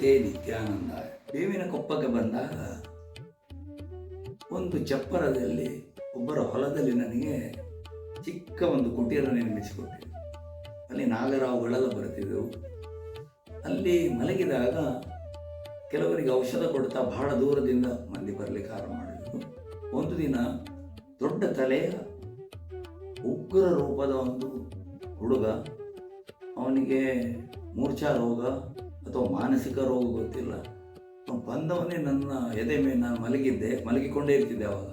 ಭಗವತೆ ನಿತ್ಯಾನಂದ. ಬೇವಿನ ಕೊಪ್ಪಕ್ಕೆ ಬಂದಾಗ ಒಂದು ಚಪ್ಪರದಲ್ಲಿ ಒಬ್ಬರ ಹೊಲದಲ್ಲಿ ನನಗೆ ಚಿಕ್ಕ ಒಂದು ಕುಟೀರ ನಿರ್ಮಿಸಿಕೊಟ್ಟಿದ್ದೆ ಅಲ್ಲಿ ನಾಗರಾವುಗಳೆಲ್ಲ ಬರ್ತಿದ್ದವು. ಅಲ್ಲಿ ಮಲಗಿದಾಗ ಕೆಲವರಿಗೆ ಔಷಧ ಕೊಡ್ತಾ ಬಹಳ ದೂರದಿಂದ ಮಂದಿ ಬರಲಿಕ್ಕೆ ಆರಂಭ ಮಾಡಿದರು. ಒಂದು ದಿನ ದೊಡ್ಡ ತಲೆಯ ಉಗ್ರ ರೂಪದ ಒಂದು ಹುಡುಗ ಅವನಿಗೆ ಮೂರ್ಛಾ ರೋಗ ಅಥವಾ ಮಾನಸಿಕ ರೋಗ ಗೊತ್ತಿಲ್ಲ. ಬಂದವನೇ ನನ್ನ ಎದೆ ಮೇಲೆ ನಾನು ಮಲಗಿದ್ದೆ, ಮಲಗಿಕೊಂಡೇ ಇರ್ತಿದ್ದೆ ಅವಾಗ.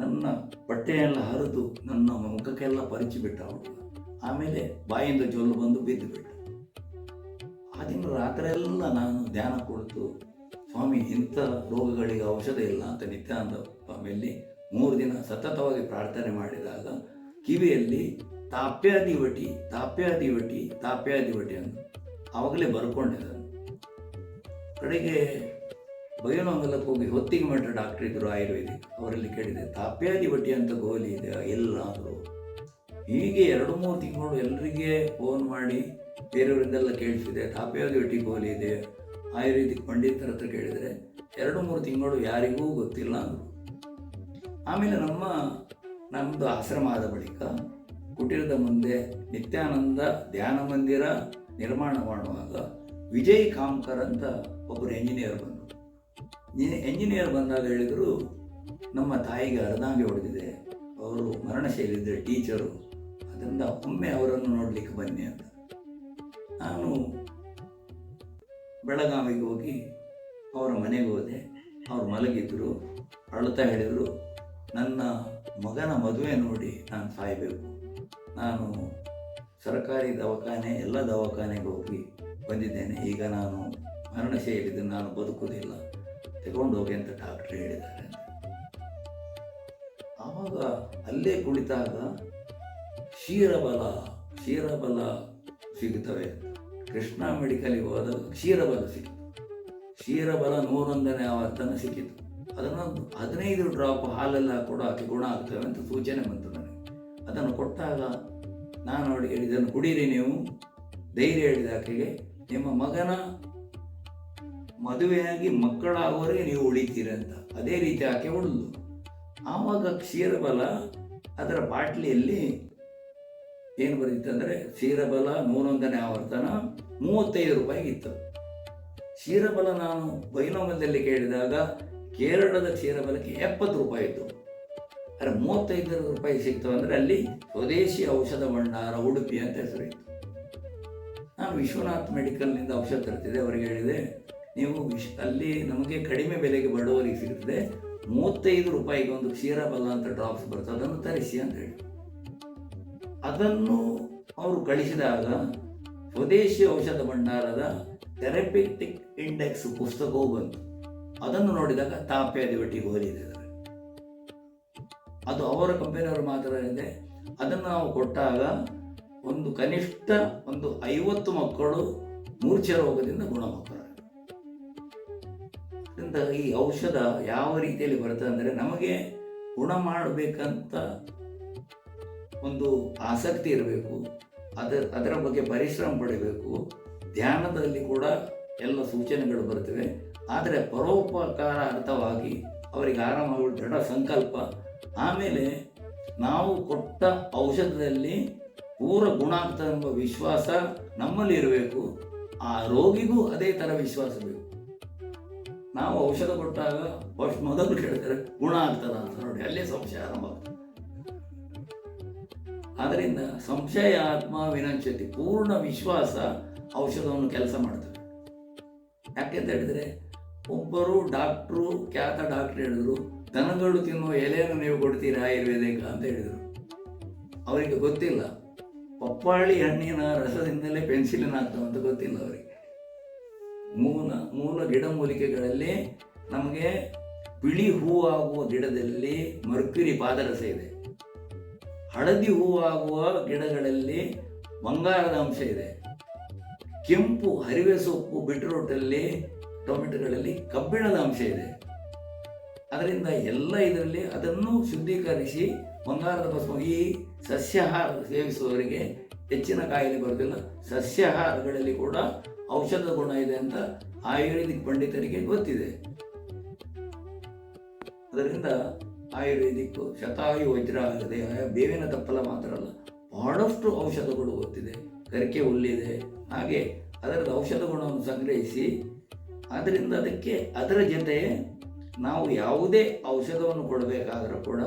ನನ್ನ ಬಟ್ಟೆಯೆಲ್ಲ ಹರಿದು ನನ್ನ ಮುಖಕ್ಕೆಲ್ಲ ಪರಿಚಿ ಬಿಟ್ಟ ಹುಡುಗ. ಆಮೇಲೆ ಬಾಯಿಂದ ಜೊಲ್ಲು ಬಂದು ಬಿದ್ದು ಬಿಟ್ಟ. ಆ ದಿನ ರಾತ್ರಿ ಎಲ್ಲ ನಾನು ಧ್ಯಾನ ಕೊಡ್ತು, ಸ್ವಾಮಿ, ಇಂಥ ರೋಗಗಳಿಗೆ ಔಷಧ ಇಲ್ಲ ಅಂತ ನಿತ್ಯಾನಂದ ಸ್ವಾಮಿಯಲ್ಲಿ ಮೂರು ದಿನ ಸತತವಾಗಿ ಪ್ರಾರ್ಥನೆ ಮಾಡಿದಾಗ ಕಿವಿಯಲ್ಲಿ ತಾಪ್ಯಾದಿವಟಿ ತಾಪ್ಯಾದಿವಟಿ ತಾಪ್ಯಾದಿವಟಿ ಅಂತ ಆವಾಗಲೇ ಬರ್ಕೊಂಡಿದ್ದಾರೆ ಕಡೆಗೆ ಬಯಲುಮಂಗಲಕ್ಕೆ ಹೋಗಿ ಹೊತ್ತಿಗೆ ಮಠ ಡಾಕ್ಟ್ರ್ ಇದ್ದರು ಆಯುರ್ವೇದಿಕ್, ಅವರಲ್ಲಿ ಕೇಳಿದೆ, ತಾಪ್ಯಾದಿ ಬಟ್ಟಿ ಅಂತ ಗೋಲಿ ಇದೆ ಎಲ್ಲ ಹೀಗೆ ಎರಡು ಮೂರು ತಿಂಗಳು ಎಲ್ಲರಿಗೆ ಫೋನ್ ಮಾಡಿ ಬೇರೆಯವರಿಂದೆಲ್ಲ ಕೇಳಿಸಿದೆ ಬಟ್ಟಿ ಗೋಲಿ ಇದೆ? ಆಯುರ್ವೇದಿಕ್ ಪಂಡಿತರ ಹತ್ರ ಕೇಳಿದರೆ, ಎರಡು ಮೂರು ತಿಂಗಳು ಯಾರಿಗೂ ಗೊತ್ತಿಲ್ಲ ಅಂದರು. ಆಮೇಲೆ ನಮ್ಮ ನಮ್ಮದು ಆಶ್ರಮ ಆದ ಬಳಿಕ ಕುಟೀರದ ಮುಂದೆ ನಿತ್ಯಾನಂದ ಧ್ಯಾನ ಮಂದಿರ ನಿರ್ಮಾಣ ಮಾಡುವಾಗ ವಿಜಯ್ ಕಾಮ್ಕರ್ ಅಂತ ಒಬ್ಬರು ಎಂಜಿನಿಯರ್ ಬಂದರು. ಎಂಜಿನಿಯರ್ ಬಂದಾಗ ಹೇಳಿದರು, ನಮ್ಮ ತಾಯಿಗೆ ಅರ್ಧಾಂಗೆ ಹೊಡೆದಿದೆ. ಅವರು ಮರಣಶೈಲಿದ್ದರೆ ಟೀಚರು ಅದರಿಂದ ಒಮ್ಮೆ ಅವರನ್ನು ನೋಡಲಿಕ್ಕೆ ಬನ್ನಿ ಅಂತ. ನಾನು ಬೆಳಗಾವಿಗೆ ಹೋಗಿ ಅವರ ಮನೆಗೆ ಹೋದೆ. ಅವರು ಮಲಗಿದ್ರು, ಅಳುತ್ತಾ ಹೇಳಿದರು, ನನ್ನ ಮಗನ ಮದುವೆ ನೋಡಿ ನಾನು ಸಾಯಬೇಕು. ನಾನು ಸರ್ಕಾರಿ ದವಾಖಾನೆ, ಎಲ್ಲ ದವಾಖಾನೆಗೆ ಹೋಗಿ ಬಂದಿದ್ದೇನೆ. ಈಗ ನಾನು ಮರಣಶೈಲಿದ್ದು ನಾನು ಬದುಕುವುದಿಲ್ಲ. ತಗೊಂಡು ಹೋಗಿ ಅಂತ ಡಾಕ್ಟ್ರ್ ಹೇಳಿದ್ದಾರೆ. ಆವಾಗ ಅಲ್ಲೇ ಕುಳಿತಾಗ ಕ್ಷೀರಬಲ ಕ್ಷೀರಬಲ ಸಿಗುತ್ತವೆ. ಕೃಷ್ಣ ಮೆಡಿಕಲ್ಗೆ ಹೋದಾಗ ಕ್ಷೀರಬಲ ಸಿಕ್ಕಿತು. ಕ್ಷೀರಬಲ ನೂರೊಂದನೇ ಆವರ್ತನ ಸಿಕ್ಕಿತು. ಅದನ್ನು ಹದಿನೈದು ಡ್ರಾಪ್ ಹಾಲೆಲ್ಲ ಕೂಡ ಗುಣ ಆಗ್ತವೆ ಅಂತ ಸೂಚನೆ ಬಂತು ನನಗೆ. ಅದನ್ನು ಕೊಟ್ಟಾಗ ನಾನು ನೋಡಿ ಇದನ್ನು ಕುಡೀರಿ ನೀವು. ಧೈರ್ಯ ಹೇಳಿದ ಆಕೆಗೆ, ನಿಮ್ಮ ಮಗನ ಮದುವೆಯಾಗಿ ಮಕ್ಕಳಾಗೋವರೆಗೆ ನೀವು ಉಳಿತೀರಂತ ಅದೇ ರೀತಿ ಆಕೆ ಉಳಿದು ಆವಾಗ ಕ್ಷೀರಬಲ ಅದರ ಬಾಟ್ಲಿಯಲ್ಲಿ ಏನು ಬರೀತಂದರೆ ಕ್ಷೀರಬಲ ನೂರೊಂದನೇ ಆವರ್ತನ, ಮೂವತ್ತೈದು ರೂಪಾಯಿಗಿತ್ತು ಕ್ಷೀರಬಲ ನಾನು ಬೈನೋಮದಲ್ಲಿ ಕೇಳಿದಾಗ, ಕೇರಳದ ಕ್ಷೀರಬಲಕ್ಕೆ ಎಪ್ಪತ್ತು ರೂಪಾಯಿ ಇತ್ತು. ಆದರೆ ಮೂವತ್ತೈದು ರೂಪಾಯಿ ಸಿಕ್ತು ಅಂದರೆ ಅಲ್ಲಿ ಸ್ವದೇಶಿ ಔಷಧ ಭಂಡಾರ, ಉಡುಪಿ ಅಂತ ಹೆಸರಿತ್ತು ನಾನು ವಿಶ್ವನಾಥ್ ಮೆಡಿಕಲ್ನಿಂದ ಔಷಧ ತರ್ತಿದ್ದೆ. ಅವರಿಗೆ ಹೇಳಿದೆ, ನೀವು ವಿಶ್, ಅಲ್ಲಿ ನಮಗೆ ಕಡಿಮೆ ಬೆಲೆಗೆ ಬಡವರಿಗೆ ಸಿಗ್ತದೆ. ಮೂವತ್ತೈದು ರೂಪಾಯಿಗೆ ಒಂದು ಕ್ಷೀರಬಲ ಅಂತ ಡ್ರಾಪ್ಸ್ ಬರ್ತದೆ. ಅದನ್ನು ತರಿಸಿ ಅಂತ ಹೇಳಿ. ಅದನ್ನು ಅವರು ಕಳಿಸಿದಾಗ ಸ್ವದೇಶಿ ಔಷಧ ಭಂಡಾರದ ಥೆರಪಿಟಿಕ್ ಇಂಡೆಕ್ಸ್ ಪುಸ್ತಕವೂ ಬಂತು. ಅದನ್ನು ನೋಡಿದಾಗ ತಾಪ್ಯಾದಿವಟಿಗೆ ಹೋಲಿದೆ. ಅದರಲ್ಲಿ. ಅದು ಅವರ ಕಂಪನಿಯವರು ಮಾತ್ರ ಇದೆ ಅದನ್ನು ನಾವು ಕೊಟ್ಟಾಗ ಒಂದು ಕನಿಷ್ಠ ಒಂದು ಐವತ್ತು ಮಕ್ಕಳು ಮೂರ್ಛೆ ರೋಗದಿಂದ ಗುಣಮುಖರಾಗಿದ್ದಾರೆ ಅದರಿಂದ ಈ ಔಷಧ ಯಾವ ರೀತಿಯಲ್ಲಿ ಬರ್ತದೆ ಅಂದರೆ ನಮಗೆ ಗುಣ ಮಾಡಬೇಕಂತ ಒಂದು ಆಸಕ್ತಿ ಇರಬೇಕು ಅದರ ಅದರ ಬಗ್ಗೆ ಪರಿಶ್ರಮ ಪಡಬೇಕು, ಧ್ಯಾನದಲ್ಲಿ ಕೂಡ ಎಲ್ಲ ಸೂಚನೆಗಳು ಬರ್ತವೆ ಆದರೆ ಪರೋಪಕಾರ ಅರ್ಥವಾಗಿ ಅವರಿಗೆ ಆರಾಮಾಗಿ ದೃಢ ಸಂಕಲ್ಪ ಆಮೇಲೆ ನಾವು ಕೊಟ್ಟ ಔಷಧದಲ್ಲಿ ಪೂರ ಗುಣ ಆಗ್ತದೆ ಎಂಬ ವಿಶ್ವಾಸ ನಮ್ಮಲ್ಲಿ ಇರಬೇಕು, ಆ ರೋಗಿಗೂ ಅದೇ ಥರ ವಿಶ್ವಾಸ ಬೇಕು. ನಾವು ಔಷಧ ಕೊಟ್ಟಾಗ ಫಸ್ಟ್ ಮೊದಲು ಕೇಳ್ತಾರೆ ಗುಣ ಆಗ್ತದ ಅಂತ ನೋಡಿ, ಅಲ್ಲೇ ಸಂಶಯ ಆರಂಭ ಆದ್ದರಿಂದ ಸಂಶಯ ಆತ್ಮ ವಿನಂಚತಿ, ಪೂರ್ಣ ವಿಶ್ವಾಸ ಔಷಧವನ್ನು ಕೆಲಸ ಮಾಡ್ತದೆ. ಯಾಕೆಂತ ಹೇಳಿದ್ರೆ, ಒಬ್ಬರು ಡಾಕ್ಟ್ರು ಖ್ಯಾತ ಡಾಕ್ಟ್ರ್ ಹೇಳಿದ್ರು ದನಗಳು ತಿನ್ನುವ ಎಲೆಯನ್ನು ನೀವು ಕೊಡ್ತೀರಾ, ಆಯುರ್ವೇದಿಕ ಅಂತ ಹೇಳಿದರು. ಅವರಿಗೆ ಗೊತ್ತಿಲ್ಲ. ಪಪ್ಪಾಳಿ ಹಣ್ಣಿನ ರಸದಿಂದಲೇ ಪೆನ್ಸಿಲಿನ ಆಗ್ತವೆ ಅಂತ ಗೊತ್ತಿಲ್ಲ ಅವರಿಗೆ. ಮೂಲ ಮೂಲ ಗಿಡಮೂಲಿಕೆಗಳಲ್ಲಿ ನಮಗೆ ಬಿಳಿ ಹೂವಾಗುವ ಗಿಡದಲ್ಲಿ ಮರ್ಕ್ಯುರಿ ಪಾದರಸ ಇದೆ. ಹಳದಿ ಹೂವಾಗುವ ಗಿಡಗಳಲ್ಲಿ ಬಂಗಾರದ ಅಂಶ ಇದೆ. ಕೆಂಪು ಹರಿವೆ ಸೊಪ್ಪು ಬಿಟ್ರೋಟಲ್ಲಿ ಟೊಮೆಟೊಗಳಲ್ಲಿ ಕಬ್ಬಿಣದ ಅಂಶ ಇದೆ. ಅದರಿಂದ ಎಲ್ಲ ಇದರಲ್ಲಿ ಅದನ್ನು ಶುದ್ಧೀಕರಿಸಿ ಬಂಗಾರದ ಭಸ್ಮ, ಈ ಸಸ್ಯಾಹಾರ ಸೇವಿಸುವವರಿಗೆ ಹೆಚ್ಚಿನ ಕಾಯಿಲೆ ಬರುತ್ತಿಲ್ಲ ಸಸ್ಯಾಹಾರಗಳಲ್ಲಿ ಕೂಡ ಔಷಧ ಗುಣ ಇದೆ ಅಂತ ಆಯುರ್ವೇದಿಕ್ ಪಂಡಿತರಿಗೆ ಗೊತ್ತಿದೆ. ಅದರಿಂದ ಆಯುರ್ವೇದಿಕ್ ಶತಾಯು ವಜ್ರಾಗದೆ ಬೇವಿನ ತಪ್ಪಲ ಮಾತ್ರ ಅಲ್ಲ, ಬಹಳಷ್ಟು ಔಷಧಗಳು ಗೊತ್ತಿದೆ. ಕರಿಕೆ ಹುಲ್ಲಿದೆ, ಹಾಗೆ ಅದರದ್ದು ಔಷಧ ಗುಣವನ್ನು ಸಂಗ್ರಹಿಸಿ, ಅದರಿಂದ ಅದಕ್ಕೆ ಅದರ ಜೊತೆ ನಾವು ಯಾವುದೇ ಔಷಧವನ್ನು ಕೊಡಬೇಕಾದರೂ ಕೂಡ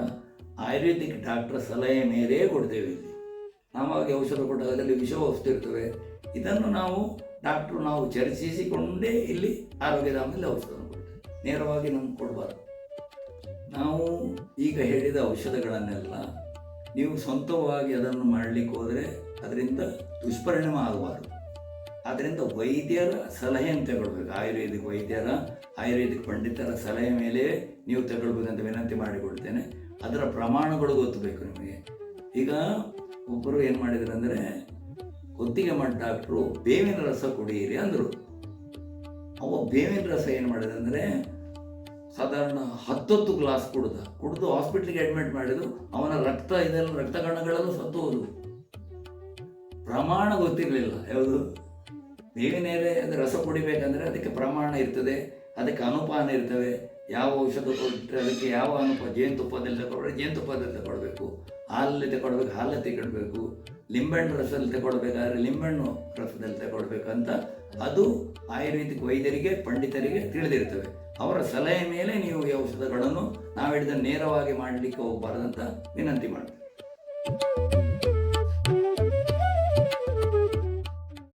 ಆಯುರ್ವೇದಿಕ್ ಡಾಕ್ಟರ್ ಸಲಹೆ ಮೇರೆಯೇ ಕೊಡ್ತೇವೆ ಇಲ್ಲಿ. ನಾವಾಗಿ ಔಷಧ ಕೊಟ್ಟ ಅದರಲ್ಲಿ ವಿಷ ಇರ್ತವೆ ಇದನ್ನು ನಾವು ಡಾಕ್ಟ್ರು ನಾವು ಚರ್ಚಿಸಿಕೊಂಡೇ ಇಲ್ಲಿ ಆರೋಗ್ಯಧಾಮದಲ್ಲಿ ಔಷಧವನ್ನು ಕೊಡ್ತೇವೆ. ನೇರವಾಗಿ ನಮ್ಗೆ ಕೊಡಬಾರ್ದು. ನಾವು ಈಗ ಹೇಳಿದ ಔಷಧಗಳನ್ನೆಲ್ಲ ನೀವು ಸ್ವಂತವಾಗಿ ಅದನ್ನು ಮಾಡಲಿಕ್ಕೆ ಹೋದರೆ ಅದರಿಂದ ದುಷ್ಪರಿಣಾಮ ಆಗಬಾರ್ದು. ಆದ್ದರಿಂದ ವೈದ್ಯರ ಸಲಹೆಯನ್ನು ತಗೊಳ್ಬೇಕು ಆಯುರ್ವೇದಿಕ್ ವೈದ್ಯರ, ಆಯುರ್ವೇದಿಕ್ ಪಂಡಿತರ ಸಲಹೆ ಮೇಲೆ ನೀವು ತಗೊಳ್ಬೇಕಂತ ವಿನಂತಿ ಮಾಡಿಕೊಡ್ತೇನೆ ಅದರ ಪ್ರಮಾಣಗಳು ಗೊತ್ತಬೇಕು ನಿಮಗೆ. ಈಗ ಒಬ್ಬರು ಏನು ಮಾಡಿದ್ರು ಅಂದರೆ ಹೊತ್ತಿಗೆ ಮಾಡಿ ಡಾಕ್ಟ್ರು, ಬೇವಿನ ರಸ ಕುಡಿಯಿರಿ ಅಂದರು. ಅವ ಬೇವಿನ ರಸ ಏನು ಮಾಡಿದ್ರು ಅಂದರೆ, ಸಾಧಾರಣ ಹತ್ತತ್ತು ಗ್ಲಾಸ್ ಕುಡ್ದ. ಕುಡಿದು ಹಾಸ್ಪಿಟ್ಲಿಗೆ ಅಡ್ಮಿಟ್ ಮಾಡಿದ್ರು. ಅವನ ರಕ್ತ ಇದೆಲ್ಲ ರಕ್ತ ಕಣಗಳೆಲ್ಲ ಸತ್ತು ಹೋದು ಪ್ರಮಾಣ ಗೊತ್ತಿರಲಿಲ್ಲ. ಯಾವುದು? ಎಲೆ ಅದು ರಸ ಕುಡಿಬೇಕಂದ್ರೆ ಅದಕ್ಕೆ ಪ್ರಮಾಣ ಇರ್ತದೆ, ಅದಕ್ಕೆ ಅನುಪಾನ ಇರ್ತವೆ. ಯಾವ ಔಷಧ ಕೊಟ್ಟರೆ ಅದಕ್ಕೆ ಯಾವ ಅನುಪ ಜೇನುತುಪ್ಪದಲ್ಲಿ ತಗೊಳ್ರೆ ಜೇನುತುಪ್ಪದಲ್ಲಿ ತಗೊಳ್ಬೇಕು. ಹಾಲಲ್ಲಿ ತಗೊಳ್ಬೇಕು ಹಾಲಲ್ಲಿ ತಗೊಳ್ಬೇಕು. ಲಿಂಬೆಹಣ್ಣು ರಸದಲ್ಲಿ ತಗೊಳ್ಬೇಕಾದ್ರೆ ಲಿಂಬೆಹಣ್ಣು ರಸದಲ್ಲಿ ತಗೊಳ್ಬೇಕಂತ ಅದು ಆಯುರ್ವೇದಿಕ್ ವೈದ್ಯರಿಗೆ, ಪಂಡಿತರಿಗೆ ತಿಳಿದಿರ್ತವೆ. ಅವರ ಸಲಹೆ ಮೇಲೆ ನೀವು ಈ ಔಷಧಗಳನ್ನು ನಾವು ಹಿಡಿದ ನೇರವಾಗಿ ಮಾಡಲಿಕ್ಕೆ ಹೋಗಬಾರ್ದಂತ ವಿನಂತಿ ಮಾಡ್ತೀವಿ